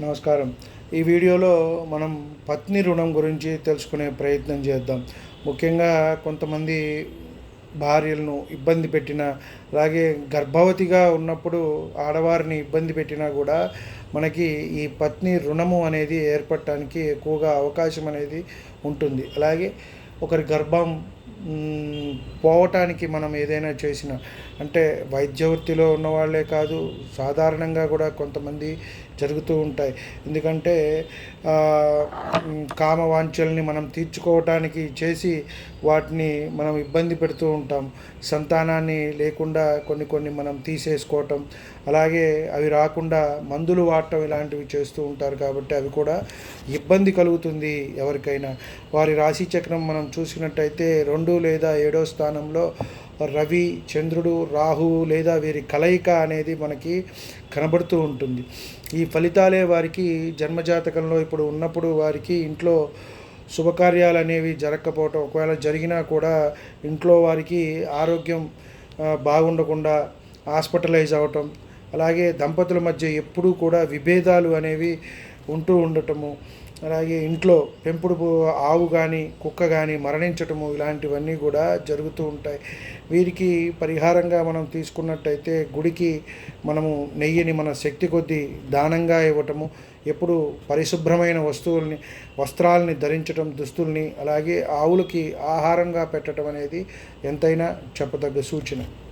నమస్కారం. ఈ వీడియోలో మనం పత్ని రుణం గురించి తెలుసుకునే ప్రయత్నం చేద్దాం. ముఖ్యంగా కొంతమంది భార్యలను ఇబ్బంది పెట్టిన అలాగే గర్భవతిగా ఉన్నప్పుడు ఆడవారిని ఇబ్బంది పెట్టినా కూడా మనకి ఈ పత్ని రుణము అనేది ఏర్పడటానికి ఎక్కువగా అవకాశం అనేది ఉంటుంది. అలాగే ఒకరి గర్భం పోవటానికి మనం ఏదైనా చేసిన అంటే వైద్య వృత్తిలో ఉన్న వాళ్ళే కాదు సాధారణంగా కూడా కొంతమంది జరుగుతూ ఉంటాయి. ఎందుకంటే కామ వాంఛల్ని మనం తీర్చుకోవటానికి చేసి వాటిని మనం ఇబ్బంది పెడుతూ ఉంటాం. సంతానాన్ని లేకుండా కొన్ని కొన్ని మనం తీసేసుకోవటం అలాగే అవి రాకుండా మందులు వాడటం ఇలాంటివి చేస్తూ ఉంటారు కాబట్టి అవి కూడా ఇబ్బంది కలుగుతుంది ఎవరికైనా. వారి రాశి చక్రం మనం చూసినట్టయితే రెండు లేదా ఏడో స్థానంలో రవి చంద్రుడు రాహువు లేదా వీరి కలయిక అనేది మనకి కనబడుతూ ఉంటుంది. ఈ ఫలితాలే వారికి జన్మజాతకంలో ఇప్పుడు ఉన్నప్పుడు వారికి ఇంట్లో శుభకార్యాలు అనేవి జరగకపోవటం ఒకవేళ జరిగినా కూడా ఇంట్లో వారికి ఆరోగ్యం బాగుండకుండా హాస్పిటలైజ్ అవ్వటం అలాగే దంపతుల మధ్య ఎప్పుడూ కూడా విభేదాలు అనేవి ఉంటూ ఉండటము అలాగే ఇంట్లో పెంపుడు ఆవు కానీ కుక్క కానీ మరణించటము ఇలాంటివన్నీ కూడా జరుగుతూ ఉంటాయి. వీరికి పరిహారంగా మనం తీసుకున్నట్టయితే గుడికి మనము నెయ్యిని మన శక్తి కొద్దీ దానంగా ఇవ్వటము ఎప్పుడు పరిశుభ్రమైన వస్తువుల్ని వస్త్రాలని ధరించటం దుస్తుల్ని అలాగే ఆవులకి ఆహారంగా పెట్టడం అనేది ఎంతైనా చెప్పదగ్గ సూచన.